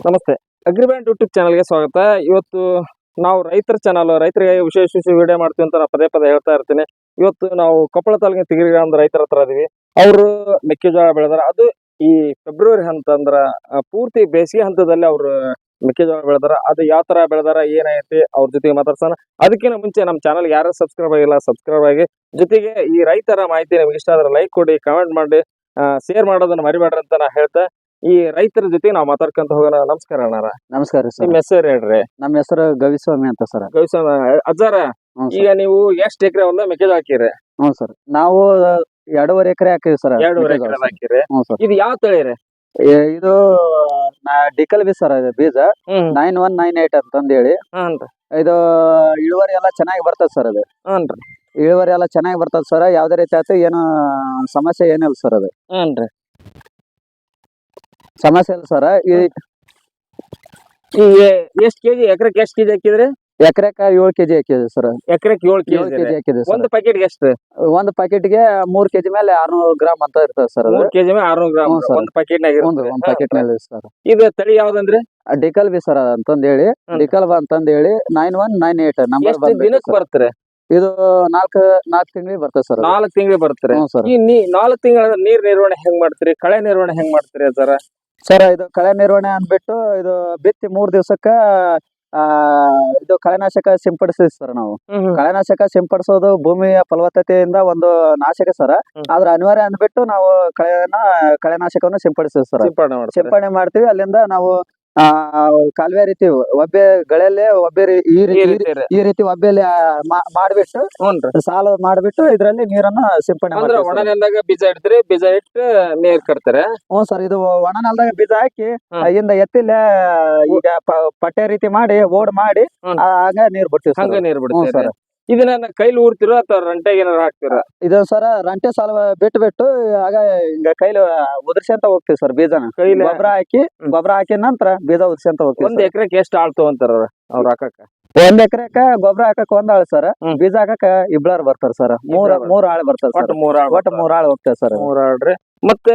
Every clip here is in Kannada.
ನಮಸ್ತೆ. ಅಗ್ರಿಬ್ಯಾಂಡ್ ಯೂಟ್ಯೂಬ್ ಚಾನಲ್ಗೆ ಸ್ವಾಗತ. ಇವತ್ತು ನಾವು ರೈತರ ಚಾನಲ್, ರೈತರಿಗೆ ವಿಶೇಷ ವಿಶೇಷ ವಿಡಿಯೋ ಮಾಡ್ತೀವಿ ಅಂತ ನಾನು ಪದೇ ಪದೇ ಹೇಳ್ತಾ ಇರ್ತೀನಿ. ಇವತ್ತು ನಾವು ಕೊಪ್ಪಳ ತಾಲೂಕಿನ ತಿಗಿರಿ ಗ್ರಾಮದ ರೈತರ ಹತ್ರ ಇದೀವಿ. ಅವರು ಮೆಕ್ಕೆಜೋಳ ಬೆಳೆದಾರ. ಅದು ಈ ಫೆಬ್ರವರಿ ಹಂತ ಅಂದ್ರ ಪೂರ್ತಿ ಬೇಸಿಗೆ ಹಂತದಲ್ಲಿ ಅವರು ಮೆಕ್ಕೆಜೋಳ ಬೆಳೆದಾರ. ಅದು ಯಾವ ತರ ಬೆಳೆದಾರ ಏನೈತಿ ಅವ್ರ ಜೊತೆಗೆ ಮಾತಾಡ್ಸೋಣ. ಅದಕ್ಕಿಂತ ಮುಂಚೆ ನಮ್ಮ ಚಾನಲ್ ಯಾರು ಸಬ್ಸ್ಕ್ರೈಬ್ ಆಗಿಲ್ಲ, ಸಬ್ಸ್ಕ್ರೈಬ್ ಆಗಿ. ಜೊತೆಗೆ ಈ ರೈತರ ಮಾಹಿತಿ ನಿಮ್ಗೆ ಇಷ್ಟ ಆದ್ರೆ ಲೈಕ್ ಕೊಡಿ ಕಮೆಂಟ್ ಮಾಡಿ ಶೇರ್ ಮಾಡೋದನ್ನ ಮರಿಬೇಡ್ರಿ ಅಂತ ನಾ ಹೇಳ್ತಾ ಈ ರೈತರ ಜೊತೆ ನಾವು ಮಾತಾಡ್ಕೊಂತ ಹೋಗೋಣ. ನಮಸ್ಕಾರ ಅಣ್ಣಾರ. ನಮಸ್ಕಾರ ಸರ್. ನಿಮ್ ಹೆಸರು ಹೇಳ್ರಿ. ನಮ್ಮ ಹೆಸರು ಗವಿಸ್ವಾಮಿ ಅಂತ ಸರ್. ಗವಿಸ್ವಾಮಿ ಅಜ್ಜಾರ ಹ್ಞೂ ಈಗ ನೀವು ಎಷ್ಟ್ ಎಕರೆ ಒಂದ್ ಮೆಕ್ಕೆಜೋಳ ಹಾಕಿರಿ? ಹ್ಞೂ ಸರ್. ನಾವು ಎರಡೂವರೆ ಎಕರೆ ಹಾಕಿವಿ ಸರ್ ಎರಡೂವರೆ ಎಕರೆ ಹಾಕಿರಿ. ಹ್ಞೂ ಸರ್. ಇದು ಯಾವ ತಳಿ ರೀ? ಇದು ಡಿಕಲ್ ಬಿ ಸರ್ ಇದು ಬೀಜ. ಹ್ಮ್ ನೈನ್ ಒನ್ ನೈನ್ ಏಟ್ ಅಂತಂದ್ ಹೇಳಿ ಇದು ಇಳುವರಿ ಎಲ್ಲ ಚೆನ್ನಾಗಿ ಬರ್ತದ ಸರ್ ಅದು. ಹಾನ್ರಿ ಇಳುವರಿ ಎಲ್ಲ ಚೆನ್ನಾಗಿ ಬರ್ತದ ಸರ್. ಯಾವ್ದೇ ರೀತಿ ಆಯ್ತು ಏನು ಸಮಸ್ಯೆ ಏನಿಲ್ಲ ಸರ್ ಅದು. ಹಾನ್ರಿ ಸಮಸ್ಯೆ ಇಲ್ಲ ಸರ್. ಈ ಎಷ್ಟ್ ಕೆಜಿ ಎಕರೆಕ್ ಎಷ್ಟ್ ಕೆಜಿ ಹಾಕಿದ್ರಿ? ಎಕರೆಕ ಏಳು ಕೆಜಿ ಹಾಕಿದ್ರೆ ಸರ್. ಎಕರೆಕ್ ಏಳು ಏಳು ಕೆಜಿ ಕೆಜಿ ಹಾಕಿದೆ ಸರ್. ಒಂದು ಪ್ಯಾಕೆಟ್ ಎಷ್ಟು? ಒಂದ್ ಪ್ಯಾಕೆಟ್ಗೆ ಮೂರ್ ಕೆಜಿ ಮೇಲೆ ಆರ್ನೂರು ಗ್ರಾಮ್ ಅಂತ ಇರ್ತದೆ ಸರ್ ಮೂರ್ ಕೆಜಿ ಮೇಲೆ ಆರ್ನೂರು ಗ್ರಾಮ್ ಹ್ಞೂ. ಒಂದ್ ಪ್ಯಾಕೆಟ್ ನಾಗ ಒಂದು ಒಂದು ಪ್ಯಾಕೆಟ್ ಮೇಲೆ ಸರ್. ಇದು ತಳಿ ಯಾವ್ದಂದ್ರೆ? ಡಿಕಲ್ ಬಿ ಸರ್ ಅಂತಂದ್ ಹೇಳಿ ಹ್ಮ್. ಡಿಕಲ್ ಬಾ ಅಂತಂದ್ ಹೇಳಿ nine one nine eight number ಎಷ್ಟು ದಿನಕ್ ಬರ್ತಾರೆ? ಇದು ನಾಲ್ಕು ನಾಲ್ಕು ತಿಂಗಳಿಗೆ ಬರ್ತದೆ ಸರ್ ನಾಲ್ಕ್ ತಿಂಗಳಿಗೆ ಬರ್ತಾರೆ. ಹ್ಞೂ ಸರ್. ಈ ನೀ ನಾಲ್ಕ್ ತಿಂಗಳ ನೀರ್ ನಿರ್ವಹಣೆ ಹೆಂಗ್ ಮಾಡ್ತೀರಿ? ಕಳೆ ನಿರ್ವಹಣೆ ಹೆಂಗ್ ಮಾಡ್ತೀರಿ ಸರ್? ಸರ್ ಇದು ಕಳೆ ನಿರ್ವಹಣೆ ಅಂದ್ಬಿಟ್ಟು ಇದು ಬಿತ್ತಿ ಮೂರ್ ದಿವ್ಸಕ್ಕ ಆ ಇದು ಕಳೆನಾಶಕ ಸಿಂಪಡಿಸ್ತೀವಿ ಸರ್ ನಾವು. ಕಳೆನಾಶಕ ಸಿಂಪಡಿಸೋದು ಭೂಮಿಯ ಫಲವತ್ತತೆಯಿಂದ ಒಂದು ನಾಶಕ ಸರ್. ಆದ್ರ ಅನಿವಾರ್ಯ ಅಂದ್ಬಿಟ್ಟು ನಾವು ಕಳೆನ ಕಳೆನಾಶಕವನ್ನು ಸಿಂಪಡಿಸ್ತೀವಿ ಸರ್. ಸಿಂಪಡಣೆ ಮಾಡ್ತೀವಿ. ಅಲ್ಲಿಂದ ನಾವು ಆ ಕಾಲುವೆ ರೀತಿ ಒಬ್ಬೆ ಗಳಲ್ಲೇ ಒಬ್ಬೆ ರೀ- ಈ ರೀತಿ ಈ ರೀತಿ-. ಈ ರೀತಿ ಒಬ್ಬೆಯಲ್ಲಿ ಆ, ಮಾ- ಮಾಡ್ಬಿಟ್ಟು ಹ್ಞೂನ್ರಿ ಸಾಲ ಮಾಡ್ಬಿಟ್ಟು ಇದ್ರಲ್ಲಿ ನೀರನ್ನ ಸಿಂಪಡಣೆ ಅಂದ್ರ ಮಾಡ್ತೀವಿ ಒಣ. ನೆಲದಾಗ ಬೀಜ ಇಡ್ತೀರಿ ಬೀಜ ಇಟ್ಟು ನೀರ್ ಕಟ್ತಾರೆ ಹ್ಞೂ ಸರ್ ಇದು ಒಣ ನೆಲದಾಗ ಬೀಜ ಹಾಕಿ ಹ್ಮ್. ಅಲ್ಲಿಂದ ಎತ್ತಿಲೆ ಈಗ ಪ- ಪಟ್ಟೆ ರೀತಿ ಮಾಡಿ ಓಡ್ ಮಾಡಿ ಆಗ ಆ- ನೀರ್ ಬಿಡ್ತೀವಿ ಹಂಗ ಸರ್ ನೀರ್ ಬಿಡ್ತೀವಿ ಬಿಡ್ತೀರಿ ಸರ್ ಇದನ್ನ ಕೈಲಿ ಊರ್ತಿರೋ ಅಥವಾ ರಂಟೆಗೆ ಏನಾರ ಹಾಕ್ತಿರ? ಇದು ಸರ ರಂಟೆ ಸಾಲ ಬಿಟ್ಟು ಬಿಟ್ಟು ಆಗ ಹಿಂಗ ಕೈಲಿ ಉದರ್ಸಂತ ಹೋಗ್ತೀವಿ ಸರ್ ಬೀಜನ. ಕೈಲಿ ಗೊಬ್ಬರ ಹಾಕಿ ಗೊಬ್ಬರ ಹಾಕಿದ ನಂತರ ಬೀಜ ಉದರ್ಸಂತ ಹೋಗ್ತೀವಿ ಒಂದ್ ಎಕರೆಕ್ ಎಷ್ಟ್ ಆಳ್ತು ಅಂತಾರ ಅವ್ರ? ಹಾಕಕ್ಕ. ಒಂದ್ ಎಕರೆಕ ಗೊಬ್ಬರ ಹಾಕಕ್ ಒಂದ್ ಆಳ್ ಸರ್. ಬೀಜ ಹಾಕಕ್ ಇಬ್ಳಾರ್ ಬರ್ತಾರ ಸರ್. ಮೂರ್ ಮೂರ್ ಆಳ್ ಬರ್ತಾರ ಒಟ್ಟು ಸರ್ ಮೂರ್ ಆಳ್ ಒಟ್ಟು ಮೂರ್ ಆಳ್ ಹೋಗ್ತೇವೆ ಸರ್. ಮೂರ್ ಆಳ್ರಿ ಮತ್ತೆ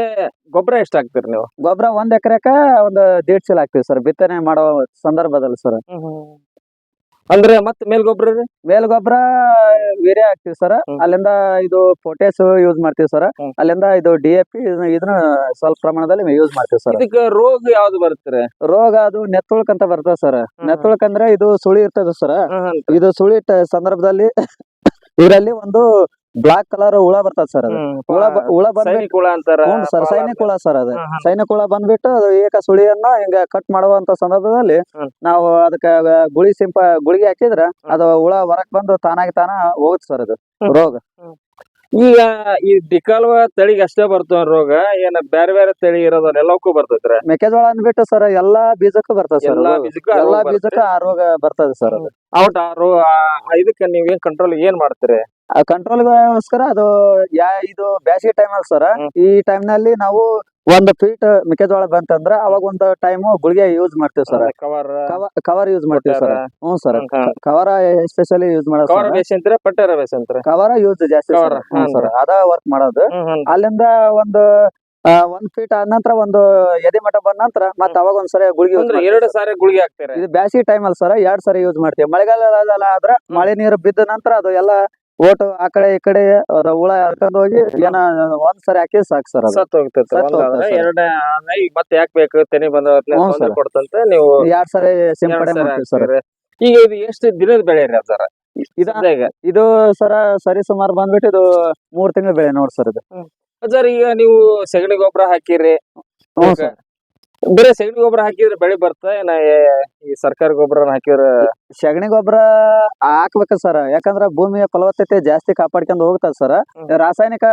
ಗೊಬ್ಬರ ಎಷ್ಟ್ ಹಾಕ್ತಿರಿ ನೀವು? ಗೊಬ್ಬರ ಒಂದ್ ಎಕರೆಕ ಒಂದ್ ದೇಡ್ ಚೀಲ ಹಾಕ್ತಿವಿ ಸರ್. ಬಿತ್ತನೆ ಮಾಡೋ ಸಂದರ್ಭದಲ್ಲಿ ಸರ್. ಅಂದ್ರೆ ಮತ್ತೆ ಮೇಲ್ ಗೊಬ್ಬರ ರೀ? ಮೇಲ್ ಗೊಬ್ಬರ ವೀರ್ಯ ಹಾಕ್ತಿವಿ ಸರ್. ಅಲ್ಲಿಂದ ಇದು ಪೊಟ್ಯಾಸ್ ಯೂಸ್ ಮಾಡ್ತೀವಿ ಸರ್. ಹ್ಮ್. ಅಲ್ಲಿಂದ ಇದು ಡಿ ಎ ಪಿ ಇದನ್ನ ಸ್ವಲ್ಪ ಪ್ರಮಾಣದಲ್ಲಿ ಯೂಸ್ ಮಾಡ್ತೀವಿ ಸರ್. ಇದಕ್ಕೆ ರೋಗ ಯಾವ್ದು ಬರುತ್ತೆ ರೋಗ ಅದು ನೆತ್ತುಳ್ಕ ಅಂತ ಬರ್ತದೆ ಸರ್. ನೆತ್ತುಳ್ಕ ಅಂದ್ರೆ ಇದು ಸುಳಿ ಇರ್ತದ ಸರ್. ಇದು ಸುಳಿ ಟ- ಸಂದರ್ಭದಲ್ಲಿ ಇದರಲ್ಲಿ ಒಂದು ಬ್ಲಾಕ್ ಕಲರ್ ಹುಳ ಬರ್ತದ ಸರ್ ಅದು ಹುಳ ಬ- ಹುಳ ಬಂದ್ಬಿಟ್ಟು ಸೈನಿಕ ಹುಳ ಅಂತಾರ ಹ್ಞೂ ಸರ್ ಸೈನಿಕ ಹುಳ ಸರ್ ಅದು ಹ್ಮ್, ಹ್ಮ್. ಸೈನಿಕ ಹುಳ ಬಂದ್ಬಿಟ್ಟು ಅದು ಏಕ ಸುಳಿಯನ್ನ ಹಿಂಗ ಕಟ್ ಮಾಡುವಂತ ಸಂದರ್ಭದಲ್ಲಿ ಹ್ಮ್. ನಾವು ಅದಕ್ಕ ಗುಳಿ ಸಿಂಪ ಗುಳಿಗೆ ಹಾಕಿದ್ರ ಅದು ಹುಳ ಹೊರಕ್ ಬಂದು ತಾನಾಗಿ ತಾನ ಹೋಗುತ್ತೆ ಸರ್ ಅದು ಹ್ಮ್. ರೋಗ ಈಗ ಈ ಡಿಕಾಲ್ವ ತಳಿಗೆ ಅಷ್ಟೇ ಬರ್ತಾವ ರೋಗ ಏನ ಬೇರೆ ಬೇರೆ ತಳಿ ಇರೋದಲ್ಲ ಎಲ್ಲಕ್ಕೂ ಬರ್ತೈತ್ರಿ ಮೆಕ್ಕೆಜೋಳ ಅಂದ್ಬಿಟ್ಟು ಸರ್ ಎಲ್ಲಾ ಬೀಜಕ್ಕೂ ಬರ್ತದೆ ಸರ್ ಎಲ್ಲಾ. ಬೀಜಕ್ಕೂ ಆ ಎಲ್ಲಾ ರೋಗ ಬರ್ತೈತಿ. ಬೀಜಕ್ಕೂ ಆ ರೋಗ ಬರ್ತದೆ ಸರ್ ಅದು ಆ ರೋ ಆ ಇದಕ್ಕ ಏನ್ ಕಂಟ್ರೋಲ್ ಏನ್ ಮಾಡ್ತೀರಿ ಆ ಕಂಟ್ರೋಲ್ಗೋಸ್ಕರ ಅದು ಯಾ ಇದು ಬ್ಯಾಸಿಗೆ ಟೈಮ್ ಅಲ್ಲಿ ಸರ್ ಹ್ಮ್. ಈ ಟೈಮ್ನಲ್ಲಿ ನಾವು ಒಂದು ಫೀಟ್ ಮೆಕ್ಕೆಜೋಳ ಬಂತಂದ್ರ ಅವಾಗ ಒಂದ್ ಟೈಮ್ ಗುಳಿಗೆ ಯೂಸ್ ಮಾಡ್ತೀವಿ ಸರ್ ಕವರ್ ಕವರ್ ಯೂಸ್ ಮಾಡ್ತೀವಿ ಸರ್ ಹ್ಞೂ ಸರ್ ಕವರ್ ಎಸ್ಪೆಷಲಿ ಯೂಸ್ ಮಾಡೋದು ಕವರ್ ಪಟ್ಟರ ಕವರ್ ಯೂಸ್ ಜಾಸ್ತಿ ಸರ್ ಅದ ವರ್ಕ್ ಮಾಡೋದು. ಅಲ್ಲಿಂದ ಒಂದು ಒಂದ್ ಫೀಟ್ ಆದ ನಂತರ ಒಂದು ಎದೆ ಮಠ ಬಂದ ನಂತರ ಮತ್ತೆ ಅವಾಗ ಒಂದ್ಸರಿ ಗುಳಿಗೆ ಎರಡು ಸಾರಿ ಗುಳಿಗೆ ಹಾಕ್ತಾರೆ. ಇದು ಬ್ಯಾಸಿಗೆ ಟೈಮ್ ಅಲ್ಲಿ ಸರ್ ಎರಡ್ ಸಾರಿ ಯೂಸ್ ಮಾಡ್ತೀವಿ. ಮಳೆಗಾಲ ಆದ್ರ ಮಳೆ ನೀರು ಬಿದ್ದ ನಂತರ ಅದು ಎಲ್ಲ ಓಟು ಆ ಕಡೆ ಈ ಕಡೆ ಅದ ಹುಳ ಹರ್ಕೊಂಡ್ ಹೋಗಿ ಏನ ಒಂದ್ ಸರಿ ಹಾಕಿ ಸಾಕು ಸರ್ ಸತ್ ಹೋಗ್ತೈತೆ ಸತ್ ಹೋಗ್ತದೆ sir. ಎರಡನೇ ಈಗ ಮತ್ತೆ ಯಾಕೆ ಬೇಕು? ತೆನೆ ಬಂದ ಹ್ಞೂ sir. ಕೊಡ್ತಂತೆ ನೀವು ಎರಡ್ ಸರಿ ಸಿಂಪಡಣೆ ಎರಡ್ ಸಾರಿ ಮಾಡ್ತೀವಿ ಸರ್. ಹಾಕ್ತೀರಿ. ಈಗ ಇದು ಎಷ್ಟು ದಿನದ ಬೆಳೆ ರೀ ಸರ್? ಇದ ಇದು ಸರ ಸರಿ ಸುಮಾರು ಬಂದ್ಬಿಟ್ಟು ಇದು ಮೂರ್ ತಿಂಗಳ ಬೆಳೆ ನೋಡ್ ಸರ್ ಇದು. ಸರ್ ಈಗ ನೀವು ಸೆಗಣಿ ಗೊಬ್ಬರ ಹಾಕಿರಿ. ಹ್ಞೂ ಈಗ ಸರ್. ಬರೀ ಸಗಣಿ ಗೊಬ್ಬರ ಹಾಕಿದ್ರೆ ಬೆಳೆ ಬರ್ತಾ ಏನ ಈ ಸರ್ಕಾರಿ ಗೊಬ್ಬರ ಹಾಕಿದ್ರೆ? ಸಗಣಿ ಗೊಬ್ಬರ ಹಾಕ್ಬೇಕು ಸರ್. ಯಾಕಂದ್ರ ಭೂಮಿಯ ಫಲವತ್ತತೆ ಜಾಸ್ತಿ ಕಾಪಾಡ್ಕೊಂಡು ಹೋಗ್ತದ ಸರ್. ರಾಸಾಯನಿಕ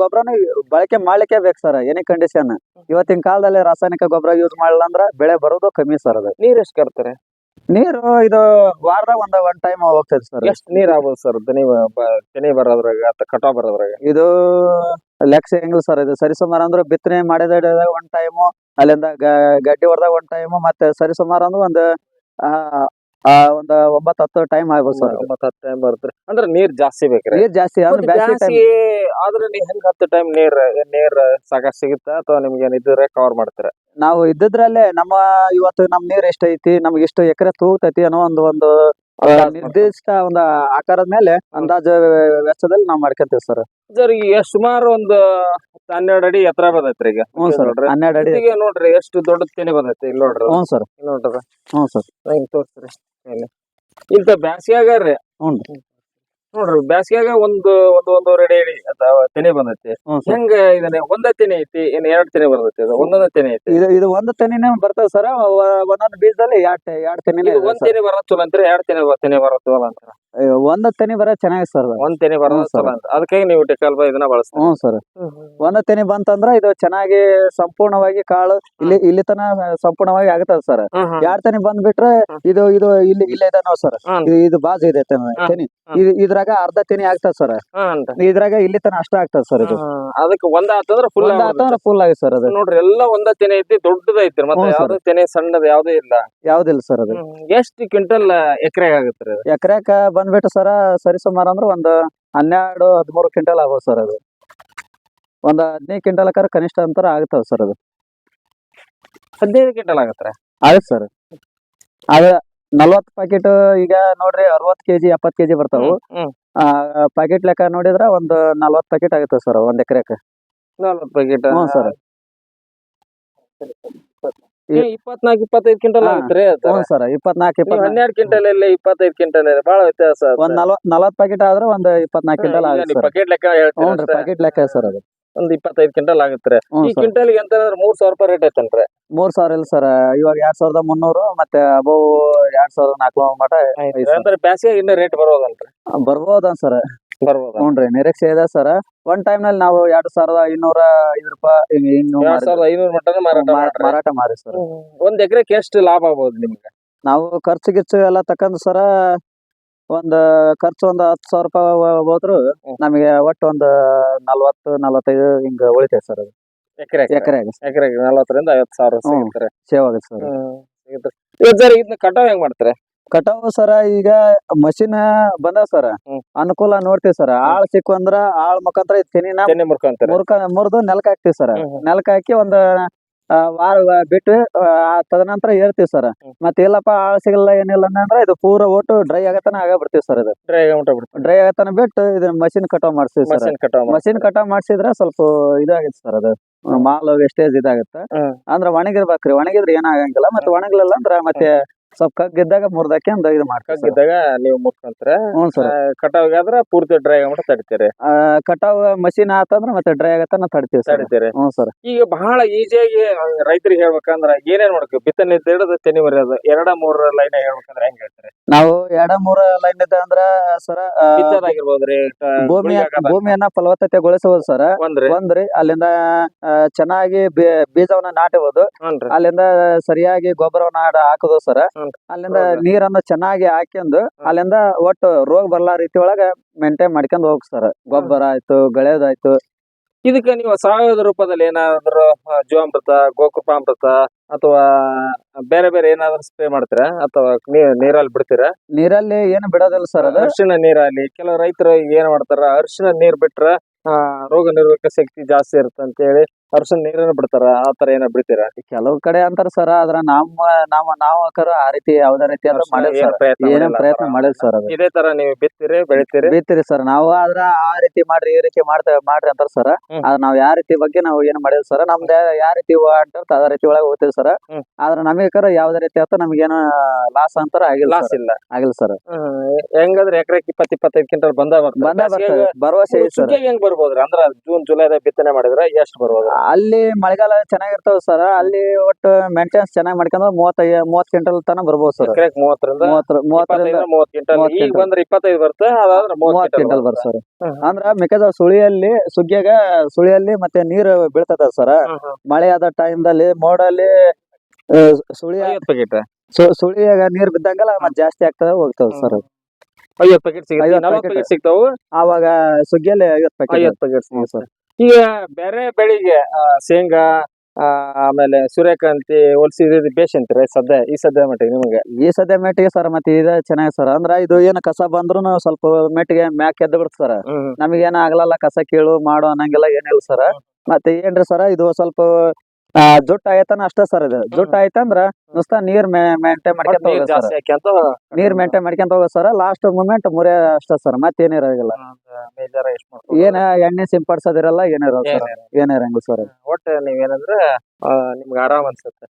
ಗೊಬ್ಬರನು ಬಳಕೆ ಮಾಡ್ಲಿಕ್ಕೆ ಬೇಕು ಸರ್ ಎನಿ ಕಂಡೀಷನ್ ಇವತ್ತಿನ ಕಾಲದಲ್ಲಿ ರಾಸಾಯನಿಕ ಗೊಬ್ಬರ ಯೂಸ್ ಮಾಡಲ್ಲ ಅಂದ್ರ ಬೆಳೆ ಬರೋದು ಕಮ್ಮಿ ಸರ್ ಅದು. ನೀರ್ ಎಷ್ಟು ಕರ್ತಾರೆ ನೀರು ಇದು ವಾರದ ಒಂದ್ ಒನ್ ಟೈಮ್ ಹೋಗ್ತದೆ ಸರ್. ಎಷ್ಟು ನೀರ್ ಆಗ್ಬೋದು ಸರ್ ದನಿ ದನಿ ಬರೋದ್ರಾಗ ಅಥವಾ ಕಟಾವ್ ಬರೋದ್ರಾಗ? ಇದು ಲೆಕ್ಕ ಹೆಂಗಿಲ್ಲ ಸರ್ ಇದು. ಸರಿಸುಮಾರು ಅಂದ್ರೆ ಬಿತ್ತನೆ ಮಾಡಿದ ಒಂದ್ ಟೈಮು ಅಲ್ಲಿಂದ ಗಡ್ಡಿ ಹೊಡೆದಾಗ ಒಂದ್ ಟೈಮು ಮತ್ತೆ ಸರಿಸುಮಾರು ಅಂದ್ರೆ ಒಂದು ಒಂದ್ ಒಂಬತ್ ಹತ್ತು ಟೈಮ್ ಆಗ್ಬೋದು ಸರ್ ಒಂಬತ್ತ್ ಹತ್ತು ಟೈಮ್ ಬರುತ್ತೆ. ಅಂದ್ರೆ ನೀರ್ ಜಾಸ್ತಿ ಬೇಕ್ರಿ. ನೀರ್ ಜಾಸ್ತಿ ಅಂದ್ರೆ ಟೈಮ್ ಆದ್ರೆ ನೀವ್ ಹೆಂಗ್ ಹತ್ತು ಟೈಮ್ ನೀರ್ ನೀರ್ ಸಾಕಷ್ಟು ಸಿಗುತ್ತಾ? ಅಥವಾ ನಿಮ್ಗೆ ಏನ್ ಇದ್ರೆ ಕವರ್ ಮಾಡ್ತೀರಾ? ನಾವು ಇದ್ದಿದ್ರಲ್ಲೇ ನಮ್ಮ ಇವತ್ತು ನಮ್ ನೀರ್ ಎಷ್ಟೈತಿ ನಮ್ಗೆ ಎಷ್ಟು ಎಕರೆ ತೂಗ್ತೈತಿ ಅನ್ನೋ ಒಂದು ಒಂದು ನಿರ್ದಿಷ್ಟ ಒಂದು ಆಕಾರದ ಮೇಲೆ ಅಂದಾಜು ವೆಚ್ಚದಲ್ಲಿ ನಾವು ಮಾಡ್ಕೊಂತೀವಿ ಸರ್. ಸರ್ ಈಗ ಸುಮಾರು ಒಂದು ಹನ್ನೆರಡು ಅಡಿ ಎತ್ತರ ಬಂದೈತ್ರಿ ಈಗ. ಹ್ಞೂ ಸರ್ ನೋಡ್ರಿ. ಹನ್ನೆರಡು ಅಡಿ. ಈಗ ನೋಡ್ರಿ ಎಷ್ಟು ದೊಡ್ಡ ತೆನೆ ಬಂದೈತಿ ಇಲ್ಲಿ ನೋಡ್ರಿ. ಹ್ಞೂ ಸರ್. ನೋಡ್ರಿ. ಹ್ಞೂ ಸರ್. ಹಿಂಗ್ ತೋರ್ಸ್ರಿ ಇಲ್ಲಿ ಇಂಥ ಬ್ಯಾಸ್ಗ್ಯಾಗ ರೀ ಹ್ಞೂ. ನೋಡ್ರಿ ಬ್ಯಾಸ್ಗ್ಯಾಗ ಒಂದು ಒಂದು ಒಂದೂವರೆ ಅಡಿ ಅಡಿ ಅಥವಾ ತೆನೆ ಬಂದೈತಿ. ಹೆಂಗ ಇದನ್ನ ಒಂದ ತೆನೆ ಐತಿ ಏನ್ ಎರಡ್ ತೆನೆ ಬರ್ತೈತಿ ಇದು ಒಂದೊಂದ ತೆನೆ ಐತಿ. ಇದು ಇದು ಒಂದು ತೆನೆನೇ ಬರ್ತದೆ ಸರ್ ಒಂದೊಂದು ಬೀಜದಲ್ಲಿ ಎರಡ್ ಎರಡ್ ತೆನೆ ಇದು ಒಂದ್ ತೆನೆ ಬರೋದ್ ಚಲೋ ಅಂತೀರಿ ಎರಡ್ ತೆನೆ ತೆನೆ ಬರೋದ್ ಚಲೋ ಅಂತಾರ? ಒಂದ್ ತೆನಿ ಬರ ಚೆನ್ನಾಗಿ ಸರ್ ಒಂದ್ ತನೇ ಬರೋದು ಸರ್ ಅದಕ್ಕೆ ಚಲೋ ಅಂತ. ಅದಕ್ಕಾಗಿ ನೀವು ಟಿಕಲ್ಬ ಇದನ್ನ ಬಳಸ್ತೀರಿ. ಹ್ಞೂ ಸರ್ ಒಂದ್ ತೆನಿ ಬಂತಂದ್ರ ಇದು ಚೆನ್ನಾಗಿ ಸಂಪೂರ್ಣವಾಗಿ ಕಾಳು ಇಲ್ಲಿ ಇಲ್ಲಿ ತನ ಸಂಪೂರ್ಣವಾಗಿ ಆಗತ್ತದ ಸರ್ ಹ್ಮ್ ಹ್ಮ್. ಎರಡ್ ತೆನಿ ಬಂದ್ಬಿಟ್ರೆ ಇದು ಇದು ಇಲ್ಲಿ ಇಲ್ಲೇ ಇದೆ ಸರ್ ಹ್ಮ್. ಇದು ಇದು ಬಾಜು ಇದೆ ತೆನೆ ತೆನಿ. ಹ್ಮ್. ಇದು ಇದ್ರಾಗ ಅರ್ಧ ತೆನಿ ಆಗ್ತದ ಸರ್ ಇದ್ರಾಗ ಇಲ್ಲಿ ತನ ಅಷ್ಟ ಆಗ್ತದ ಸರ್ ಇದು. ಅದಕ್ಕೆ ಒಂದ ಆತಂದ್ರ ಫುಲ್ ಒಂದ್ ಆತಂದ್ರ ಫುಲ್ ಆಗಿ ಸರ್ ಅದು. ನೋಡ್ರಿ ಎಲ್ಲ ಒಂದ ತೆನೆ ಐತಿ ದೊಡ್ಡದೈತಿ ಮತ್ತೆ ಹ್ಞೂ sir. ಯಾವ್ದು ತೆನೆ ಸಣ್ಣದ ಯಾವ್ದೇ ಇಲ್ಲ. ಯಾವ್ದಿಲ್ಲ ಸರ್ ಅದು. ಎಷ್ಟು ಕ್ವಿಂಟಲ್ ಎಕರೆ ಆಗತ್ರಿ ಎಕರೆಕ ಬಂದ್ಬಿಟ್ಟು ಸರ ಸರಿ ಸುಮಾರು ಅಂದ್ರೆ ಒಂದು ಹನ್ನೆರಡು ಹದಿಮೂರು ಕ್ವಿಂಟಲ್ ಆಗ್ಬೋದು ಸರ್ ಅದು. ಒಂದು ಹದಿನೈದು ಕ್ವಿಂಟಲ್ ಕರ ಕನಿಷ್ಠ ಅಂತರ ಆಗ್ತಾವ ಸರ್ ಅದು. ಹದಿನೈದು ಕ್ವಿಂಟಲ್ ಆಗತ್ತೆ? ಆಯ್ತು ಸರ್. ಆಗ ನಲ್ವತ್ತು ಪ್ಯಾಕೆಟ್ ಈಗ ನೋಡ್ರಿ ಅರವತ್ತು ಕೆಜಿ ಎಪ್ಪತ್ತು ಕೆಜಿ ಬರ್ತಾವು. ಆ ಪ್ಯಾಕೆಟ್ ಲೆಕ್ಕ ನೋಡಿದ್ರ ಒಂದು ನಲ್ವತ್ತು ಪ್ಯಾಕೆಟ್ ಆಗುತ್ತೆ ಸರ್ ಒಂದ್ ಎಕರೆಕ್ಕೆ ನಲ್ವತ್ತು ಪ್ಯಾಕೆಟ್ ಹ್ಞೂ ಸರ್. ಇಪ್ಪತ್ನಾಲ್ಕು ಇಪ್ಪತ್ತೈದು ಕ್ವಿಂಟಲ್ ಹ್ಞೂ ಸರ್ ಇಪ್ಪತ್ನಾಲ್ಕು ನೀವು ಇಪ್ಪತ್ನಾಲ್ಕು. ಹನ್ನೆರಡು ಕ್ವಿಂಟಲ್ ಇಲ್ಲ ಇಪ್ಪತ್ತೈದು ಕ್ವಿಂಟಲ್ ಬಹಳ ವ್ಯತ್ಯಾಸ ಒಂದ್ ನಲ್ವತ್ ನಲ್ವತ್ ಪ್ಯಾಕೆಟ್ ಆದ್ರೆ ಒಂದ್ ಇಪ್ಪತ್ನಾಲ್ಕು ಕ್ವಿಂಟಲ್ ಆಗುತ್ತೆ ಸರ್. ಪ್ಯಾಕೆಟ್ ಲೆಕ್ಕ ಹೇಳ್ತೀನಿ ಪ್ಯಾಕೆಟ್ ಲೆಕ್ಕ ಸರ್ ಅದು. ಒಂದ್ ಇಪ್ಪತ್ತೈದು ಕ್ವಿಂಟಲ್ ಆಗುತ್ತೆ ಈ ಕ್ವಿಂಟಲ್ ಎಂತ ಮೂರ್ ಸಾವಿರ ರೂಪಾಯಿ ರೇಟ್ ಐತನ್ರಿ? ಮೂರ್ ಸಾವಿರ ಇಲ್ಲ ಸರ್ ಇವಾಗ ಎರಡ್ ಸಾವಿರದ ಮುನ್ನೂರು ಮತ್ತೆ ಅಬೋ ಎರಡ್ ಸಾವಿರದ ನಾಲ್ಕು ಮಟ. ಅಂದ್ರೆ ಬ್ಯಾಸಿಗೆ ಇನ್ನ ರೇಟ್ ಬರೋದಲ್ರಿ ಬರ್ಬೋದ ಸರ್. ಬರ್ಬೋದ. ಹ್ಞೂನ್ರಿ ನಿರೀಕ್ಷೆ ಇದೆ ಸರ್ ಒನ್ ಟೈಮ್ನಲ್ಲಿ ನಾವು ಎರಡ್ ಸಾವಿರದ ಐನೂರ ಐದು ರೂಪಾಯಿ ಹಿಂಗ್ ಹಿಂಗ್ ಎರಡ್ ಸಾವಿರದ ಐನೂರು ಮಟನ್ ಮಾರಾಟ ಮಾರ್- ಮಾಡ್ರಿ. ಮಾರಾಟ ಮಾಡಿ ಸರ್ ಒಂದ್ ಎಕರೆಗೆ ಎಷ್ಟು ಲಾಭ ಆಗ್ಬೋದು ನಿಮ್ಗೆ? ನಾವು ಖರ್ಚು ಗಿರ್ಚು ಎಲ್ಲ ತಕ್ಕಂತ ಸರ ಒಂದ್ ಖರ್ಚು ಒಂದ್ ಹತ್ತು ಸಾವಿರ ರೂಪಾಯಿ ಹೋ- ಹೋದ್ರು ಹ್ಮ್. ನಮಗೆ ಒಟ್ಟು ಒಂದ್ ನಲ್ವತ್ತು ನಲ್ವತ್ತೈದು ಹಿಂಗ ಉಳಿತೈತೆ ಸರ್ ಅದು. ಎಕರೆ ಎಕರೆ ಎಕರೆಗೆ ನಲವತ್ತರಿಂದ ಐವತ್ತು ಸಾವಿರ ಹ್ಮ್. ಸೇವ್ ಆಗುತ್ತೆ ಸರ್ ಇದನ್ನ ಕಟಾವ್ ಹೆಂಗ್ ಮಾಡ್ತಾರೆ? ಕಟಾವು ಸರ ಈಗ ಮಷಿನ್ ಬಂದ ಸರ. ಅನುಕೂಲ ನೋಡ್ತೀವಿ ಸರ. ಆಳ್ ಸಿಕ್ಕು ಅಂದ್ರ ಆಳ್ ಮುಖಾಂತರ ಮುರ್ದು ತೆನಿನ ಮುರ್ಕ ಮುರಿದು ನೆಲಕ್ ಹಾಕ್ತಿವಿ ಸರ್. ನೆಲಕ್ ಹಾಕಿ ಒಂದ್ ವಾರ ಬಿಟ್ಟು ತದನಂತರ ಹೇಳ್ತೀವಿ ಸರ್. ಮತ್ತೆ ಇಲ್ಲಪ್ಪ ಆಳ್ ಸಿಗಲ್ಲ ಏನಿಲ್ಲ ಅಂದ್ರೆ ಇದು ಪೂರ ಒಟ್ಟು ಡ್ರೈ ಆಗತನ ಆಗ ಬಿಡ್ತೀವಿ ಸರ್ ಇದು. ಡ್ರೈ ಡ್ರೈ ಆಗತನ ಬಿಟ್ಟು ಇದನ್ನ ಮಷಿನ್ ಕಟಾವ್ ಮಾಡ್ತೀವಿ ಸರ್. ಮಷಿನ್ ಕಟಾವ್ ಮಾಡ್ಸಿದ್ರೆ ಸ್ವಲ್ಪ ಇದಾಗಿತ್ತು ಸರ್ ಅದು. ಮಾಲ್ ವೇಸ್ಟೇಜ್ ಇದಾಗತ್ತ. ಅಂದ್ರೆ ಅಂದ್ರ ಒಣಗಿರ್ಬೇಕ್ರಿ ಒಣಗಿದ್ರೆ ಏನಾಗಂಗಿಲ್ಲ ಮತ್ತೆ ಒಣಗಿಲ್ಲ ಅಂದ್ರ ಮತ್ತೆ ಸ್ವಲ್ಪ ಕಗ್ಗಿದ್ದಾಗ ಮುರ್ದಕ್ಕೆ ಒಂದು ಇದು ಮಾಡ್ತೀವಿ ಕಗ್ಗಿದ್ದಾಗ ನೀವು ಮುರ್ಕೊಂತಾರೆ ಹ್ಞೂ ಸರ್. ಕಟಾವ್ ಆದ್ರೆ ಪೂರ್ತಿ ಡ್ರೈ ಆಗ್ಬಿಟ್ಟು ತಡಿತೀರಿ. ಕಟಾವ್ ಮಷಿನ್ ಆತಂದ್ರ ಮತ್ತೆ ಡ್ರೈ ಆಗತ್ತನ ತಡ್ತೀವಿ ಸರ್. ತಡಿತೀರಿ. ಹ್ಞೂ ಸರ್. ಈಗ ಬಹಳ ಈಸಿಯಾಗಿ ರೈತರಿಗೆ ಹೇಳ್ಬೇಕಂದ್ರ ಏನೇನ್ ಮಾಡ್ಬೇಕು? ಬಿತ್ತನೆ ಹಿಡಿದು ತೆನಿ ಮರ್ಯೋದು ಎರಡ ಮೂರ ಲೈನ್ ಹೇಳ್ಬೇಕಂದ್ರ ಹೆಂಗ್ ಹೇಳ್ತಾರೆ? ನಾವು ಎರಡ ಮೂರ ಲೈನ್ ಇದ್ದ ಅಂದ್ರ ಸರ ಬಿತ್ತದಾಗಿರ್ಬೋದ್ರಿ ಕ- ಭೂಮಿ ಗುಳಿ ಹಾಕೋದ- ಭೂಮಿಯನ್ನ ಫಲವತ್ತತೆಗೊಳಿಸಬಹುದು ಸರ್. ಒಂದ್ರಿ. ಒಂದ್ರಿ ಅಲ್ಲಿಂದ ಆ, ಚೆನ್ನಾಗಿ ಬೀ- ಬೀಜವನ್ನ ನಾಟಬಹುದು ಅಲ್ಲಿಂದ ಸರಿಯಾಗಿ ಗೊಬ್ಬರವನ್ನ ಹಾಕುದು ಸರ್. ಅಲ್ಲಿಂದ? ನೀರನ್ನ ಚೆನ್ನಾಗಿ ಹಾಕೊಂಡು ಅಲ್ಲಿಂದ ಒಟ್ಟು ರೋಗ ಬರ್ಲಾ ರೀತಿ ಒಳಗ ಮೇಂಟೈನ್ ಮಾಡ್ಕೊಂಡ್ ಹೋಗ್ತಾರ ಗೊಬ್ಬರ ಆಯ್ತು ಗಳೆದಾಯ್ತು ಇದಕ್ಕೆ ನೀವು ಸಾವಯವ ರೂಪದಲ್ಲಿ ಏನಾದ್ರು ಜೀವಾಮೃತ ಗೋಕೃಪಾಮೃತ ಅಥವಾ ಬೇರೆ ಬೇರೆ ಏನಾದ್ರು ಸ್ಪ್ರೇ ಮಾಡ್ತೀರಾ? ಅಥವಾ ನೀರಲ್ಲಿ ಬಿಡ್ತೀರಾ? ನೀರಲ್ಲಿ ಏನು ಬಿಡೋದಿಲ್ಲ ಸರ್ ಅದು. ಅರ್ಶಿನ ನೀರಲ್ಲಿ ಕೆಲವು ರೈತರು ಏನ್ ಮಾಡ್ತಾರ ಅರಿಶಿಣ ನೀರ್ ಬಿಟ್ರ ಆ, ರೋಗ ನಿರೋಧಕ ಶಕ್ತಿ ಜಾಸ್ತಿ ಇರುತ್ತೆ ಅಂತ ಹೇಳಿ ಅರಿಶಿಣ ನೀರನ್ನ ಬಿಡ್ತಾರ ಆ ತರ ಏನೋ ಬಿಡ್ತೀರ? ಕೆಲವು ಕಡೆ ಅಂತಾರ ಸರ್ ಆದ್ರ ನಮ್ಮ ನಮ್ಮ ನಾವು ಹಾಕರು ಆ ರೀತಿ ಯಾವ್ದೇ ರೀತಿ ಆದ್ರೂ ಮಾಡಿಲ್ಲ ಏನ್ ಸರ್. ಪ್ರಯತ್ನ ಮಾಡಿಲ್ಲ ಪ್ರಯತ್ನ ಆ ತರ. ಮಾಡಿಲ್ಲ ಸರ್ ಅದು. ಇದೇ ತರ ನೀವು ಬಿತ್ತೀರಿ ಬೆಳಿತೀರಿ? ಬಿತ್ತೀರಿ ಸರ್. ನಾವು ಆದ್ರ ಆ ರೀತಿ ಮಾಡ್ರಿ ಈ ರೀತಿ ಮಾಡ್ತೇವೆ ಮಾಡ್ರಿ ಅಂತಾರ ಸರ್. ಹ್ಮ್. ಆದ್ರ ನಾವ್ ಯಾವ ರೀತಿ ಬಗ್ಗೆ ನಾವು ಏನ್ ಮಾಡಿಲ್ಲ ಸರ್. ನಮ್ದ ಯಾವ ರೀತಿ ಅಂತ ಅದ ರೀತಿ ಒಳಗೆ ಹೋಗ್ತೀವಿ ಸರ್. ಆದ್ರ ಆದ್ರ ಕರ ಯಾವ್ದೇ ರೀತಿ ಆತ ನಮ್ಗೇನು ಲಾಸ್ ಅಂತಾರ ಆಗಿಲ್ಲ ಲಾಸ್ sir. ಇಲ್ಲ. ಆಗಿಲ್ಲ ಸರ್. ಹ್ಮ್. ಹೆಂಗಂದ್ರೆ ಎಕರೆ ಇಪ್ಪತ್ ಇಪ್ಪತ್ತೈದು ಕ್ವಿಂಟಲ್ ಬಂದ ಬಂದ ಬರ್ತದೆ. ಭರವಸೆ ಐತಿ ಸರ್. ಸುಗ್ಗಿಗೆ ಹೆಂಗ್ ಬರ್ಬೋದ್ರಿ? ಅಂದ್ರ ಜೂನ್ ಜುಲೈದಾಗ ಬಿತ್ತನೆ ಮಾಡಿದ್ರೆ ಎಷ್ಟ್ ಬರ್ಬೋದು? ಅಲ್ಲಿ ಮಳೆಗಾಲ ಚೆನ್ನಾಗಿರ್ತಾವ ಸರ್ ಅಲ್ಲಿ ಒಟ್ಟು ಮೇಂಟೆನೆನ್ಸ್ ಚೆನ್ನಾಗಿ ಮಾಡ್ಕೊಂಡ್ರೆ ಮೂವತ್ತೈದು ಮೂವತ್ ಕ್ವಿಂಟಲ್ ತನಕ ಬರ್ಬೋದು ಸರ್ ಮೂವತ್ತ ಮೂವತ್ತರಿಂದ ಮೂವತ್ತರ ಮೂವತ್ತರಿಂದ ಇಪ್ಪತ್ತೈದು ಮೂವತ್ ಕ್ವಿಂಟಲ್ ಮೂವತ್ತು ಈಗ ಕ್ವಿಂಟಲ್. ಬಂದ್ರೆ ಇಪ್ಪತ್ತೈದು ಬರುತ್ತೆ ಅದಾದ್ರೆ ಕ್ವಿಂಟಲ್ ಬರ್ ಸರ್. ಅಂದ್ರ ಮೆಕ್ಕೆಜೋಳ ಸುಳಿಯಲ್ಲಿ ಸುಗ್ಗಿಯಾಗ ಸುಳಿಯಲ್ಲಿ ಮತ್ತೆ ನೀರು ಬೀಳ್ತದ ಸರ್ ಮಳೆ ಆದ ಟೈಮ್ದಲ್ಲಿ ಮೋಡಲ್ಲಿ ಅಲ್ಲಿ ಸುಳಿ ಐವತ್ತು ಪ್ಯಾಕೆಟ್ ಸುಳಿಯಾಗ ನೀರ್ ಬಿದ್ದಂಗಲ್ಲ ಮತ್ತೆ ಜಾಸ್ತಿ ಆಗ್ತದ ಹೋಗ್ತದ ಸರ್ ಐವತ್ತು ಪ್ಯಾಕೆಟ್ ಸಿಗುತ್ತೆ. ಐವತ್ತು ನಲವತ್ತು ಪ್ಯಾಕೆಟ್ ಸಿಗ್ತಾವು. ಆವಾಗ ಸುಗ್ಗಿಯಲ್ಲಿ ಐವತ್ ಪ್ಯಾಕೆಟ್ ಐವತ್ತು ಪ್ಯಾಕೆಟ್ ಸರ್ ಈಗ ಬೇರೆ ಬೆಳಿಗ್ಗೆ ಆ, ಶೇಂಗಾ ಆಮೇಲೆ ಸೂರ್ಯಕಾಂತಿ ಹೊಲ್ಸಿ ಬೇಷ್ ಅಂತೀರ ಸದ್ಯ ಈ ಸದ್ಯ ಮಟ್ಟಿಗೆ ನಿಮಗೆ? ಈ ಸದ್ಯ ಮೆಟ್ಟಿಗೆ ಸರ್ ಮತ್ತೆ ಇದ ಚೆನ್ನಾಗಿ ಸರ್ ಅಂದ್ರ ಇದು ಏನು ಕಸ ಬಂದ್ರು ಸ್ವಲ್ಪ ಮೆಟ್ಟಿಗೆ ಮ್ಯಾಕ್ ಎದ್ದು ಬಿಡ್ತ ಸರ್ ನಮಗೇನ ಆಗ್ಲಲ್ಲ ಕಸ ಕೀಳು ಮಾಡು ಅನ್ನಂಗಿಲ್ಲ ಏನಿಲ್ಲ ಸರ್ ಮತ್ತೆ ಏನ್ರಿ ಸರ್ ಇದು ಸ್ವಲ್ಪ ಆ, ಜುಟ್ ಆಯ್ತಾನ ಅಷ್ಟೇ ಸರ್ ಇದು. ಜೊಟ್ಟ ಆಯ್ತಂದ್ರ ನುಸ್ತ ನೀರ್ ಮೇಂಟೈನ್ ಮಾಡ್ಕೊಂತ ನೀರ್ ಹೋಗೋದು ಸರ್. ಜಾಸ್ತಿ ಹಾಕ್ಯಂತ ನೀರ್ ಮೇಂಟೈನ್ ಮಾಡ್ಕೊಂತ ಹೋಗೋದು ಸರ್. ಲಾಸ್ಟ್ ಮೂಮೆಂಟ್ ಮುರಿಯ ಅಷ್ಟೇ ಸರ್. ಮಾಡ್ಕೊಬೋದು? ಏನ ಎಣ್ಣೆ ಸಿಂಪಡಿಸೋದಿರಲ್ಲ ಏನಿರಲ್ಲ. ಸರ್. ಏನಿರಂಗಿಲ್ಲ ಸರ್. ಒಟ್ಟ ನೀವೇನಂದ್ರೆ ನಿಮ್ಗೆ ಆರಾಮ್ ಅನ್ಸುತ್ತೆ.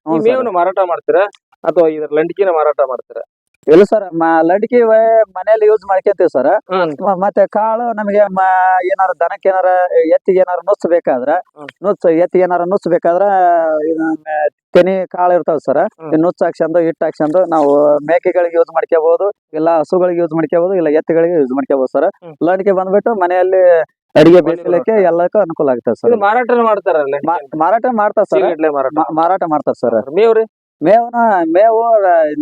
ಮಾರಾಟ ಮಾಡ್ತೀರಾ? ಅಥವಾ ಇದ್ರ ಲಂಡಿಕಿನ ಮಾರಾಟ ಮಾಡ್ತೀರಾ? ಇಲ್ಲ ಸರ್ ಲಡ್ಕಿ ಮನೇಲಿ ಯೂಸ್ ಮಾಡ್ಕೊಂತೀವಿ ಸರ್ ಮತ್ತೆ ಕಾಳು ನಮಗೆ ಏನಾರ ದನಕ್ಕೆ ಏನಾರ ಎತ್ತಿಗೆ ಏನಾರ ನುಸ್ ಬೇಕಾದ್ರ ನುಸ್ ಎತ್ತಿಗೆ ಏನಾರ ನುಸ್ ಬೇಕಾದ್ರ ತೆನಿ ಕಾಳು ಇರ್ತಾವ ಸರ್ ನುಸ್ ಹಾಕ್ಸಂದು ಹಿಟ್ಟು ಹಾಕ್ಸ್ಕೊಂಡು ನಾವು ಮೇಕೆಗಳಿಗೆ ಯೂಸ್ ಮಾಡ್ಕೋಬಹುದು ಇಲ್ಲ ಹಸುಗಳಿಗೆ ಯೂಸ್ ಮಾಡ್ಕೋಬಹುದು ಇಲ್ಲ ಎತ್ತುಗಳಿಗೆ ಯೂಸ್ ಮಾಡ್ಕೋಬಹುದು ಸರ್. ಲಡ್ಕಿ ಬಂದ್ಬಿಟ್ಟು ಮನೆಯಲ್ಲಿ ಅಡಿಗೆ ಬೆಳೆಸಲಿಕ್ಕೆ ಎಲ್ಲಕ್ಕೂ ಅನುಕೂಲ ಆಗ್ತದೆ ಸರ್ ಮಾರಾಟ ಮಾಡ್ತಾರಲ್ಲ? ಮಾರಾಟ ಮಾಡ್ತಾರ ಸರ್ ಮಾರಾಟ. ಮಾರಾಟ ಮಾಡ್ತಾರ ಸರ್ ಮೇವ್ರಿ? ಮೇವನ ಮೇವು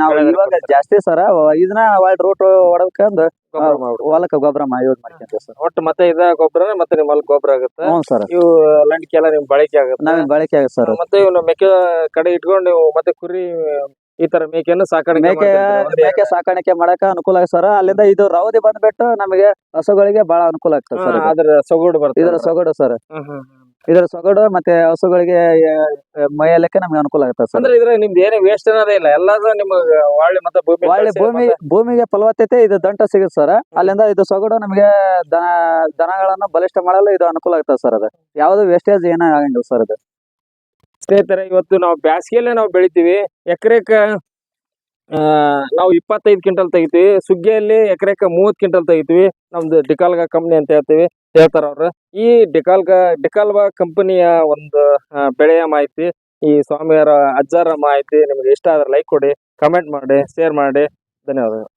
ನಾವು ಇವಾಗ ಜಾಸ್ತಿ ಸರ ಇದನ್ನ ಒಳ್ಳೆ ರೂಟ್ ಹೊಡಕಂದು ಹೊಲಕ್ಕ ಹೊಲಕ್ಕೆ ಗೊಬ್ಬರ ಯೂಸ್ ಮಾಡ್ಕೊಂತೀವಿ ಸರ್. ಒಟ್ಟು ಮತ್ತೆ ಇದ ಗೊಬ್ಬರ ಮತ್ತೆ ನಿಮ್ಮ ಹೊಲಕ್ ಗೊಬ್ಬರ ಆಗುತ್ತೆ. ಹ್ಞೂ ಸರ್. ಇವು ಲಂಡಿಕೆ ಎಲ್ಲ ನಿಮ್ ಬಳಕೆ ಆಗುತ್ತೆ. ನಾವೇನ್ ಬಳಕೆ ಆಗುತ್ತೆ ಸರ್. ಮತ್ತೆ ಇವನು ಮೇಕೆ ಕಡೆ ಇಟ್ಕೊಂಡು ನೀವು ಮತ್ತೆ ಕುರಿ ಈ ತರ ಮೇಕೆಯನ್ನು ಸಾಕಾಣಿಕೆ ಮೇಕೆ. ಮೇಕೆ ಸಾಕಾಣಿಕೆ ಮಾಡಕ ಅನುಕೂಲ ಆಗ ಸರ್. ಅಲ್ಲಿಂದ ಇದು ರೌದಿ ಬಂದ್ಬಿಟ್ಟು ನಮಗೆ ಹಸುಗಳಿಗೆ ಬಹಳ ಅನುಕೂಲ ಆಗ್ತದೆ ಹಾ, ಸರ್. ಅದ್ರ ಸೊಗಡು ಬರ್ತದೆ. ಇದರ ಸೊಗಡು ಸರ್. ಹ್ಮ್, ಹ್ಮ್, ಹ್ಮ್. ಇದರ ಸೊಗಡು ಮತ್ತೆ ಹಸುಗಳಿಗೆ ಮೈಯಲಕ್ಕೆ ನಮ್ಗೆ ಅನುಕೂಲ ಆಗುತ್ತೆ ಸರ್. ಅಂದ್ರೆ ಇದ್ರ ನಿಮ್ದು ಏನೇ ವೇಸ್ಟ್ ಅನ್ನೋದೇ ಇಲ್ಲ ಎಲ್ಲಾದ್ರೂ ನಿಮ್ಗೆ ಒಳ್ಳೆ ಮತ್ತೆ ಭೂಮಿ ಒಳ್ಳೆ ಭೂಮಿ ಭೂಮಿಗೆ ಫಲವತ್ತತೆ ಇದು ದಂಟ ಸಿಗುತ್ತೆ ಸರ್. ಅಲ್ಲಿಂದ ಇದು ಸೊಗಡು ನಮಗೆ ದನ ದನಗಳನ್ನು ಬಲಿಷ್ಠ ಮಾಡಲು ಇದು ಅನುಕೂಲ ಆಗುತ್ತೆ ಸರ್ ಅದು. ಯಾವ್ದು ವೇಸ್ಟೇಜ್ ಏನೋ ಆಗಂಗಿಲ್ಲ ಸರ್ ಅದು. ಸ್ನೇಹಿತರೆ ಇವತ್ತು ನಾವು ಬ್ಯಾಸಿಗೆಯಲ್ಲೇ ನಾವು ಬೆಳಿತೀವಿ. ಎಕರೆಕ ನಾವು ಇಪ್ಪತ್ತೈದು ಕ್ವಿಂಟಲ್ ತೆಗಿತೀವಿ. ಸುಗ್ಗಿಯಲ್ಲಿ ಎಕರೆಕ ಮೂವತ್ತು ಕ್ವಿಂಟಲ್ ತೆಗಿತೀವಿ. ನಮ್ದು ಡಿಕಾಲ್ಗ ಕಂಪ್ನಿ ಅಂತ ಹೇಳ್ತೀವಿ, ಹೇಳ್ತಾರ ಅವ್ರು. ಈ ಡಿಕಾಲ್ಗ, ಡಿಕಾಲ್ವಾ ಕಂಪನಿಯ ಒಂದು ಬೆಳೆಯ ಮಾಹಿತಿ, ಈ ಸ್ವಾಮಿಯವರ ಅಜ್ಜಾರ ಮಾಹಿತಿ, ನಿಮ್ಗೆ ಇಷ್ಟ ಆದ್ರೆ ಲೈಕ್ ಕೊಡಿ ಕಮೆಂಟ್ ಮಾಡಿ ಶೇರ್ ಮಾಡಿ. ಧನ್ಯವಾದಗಳು.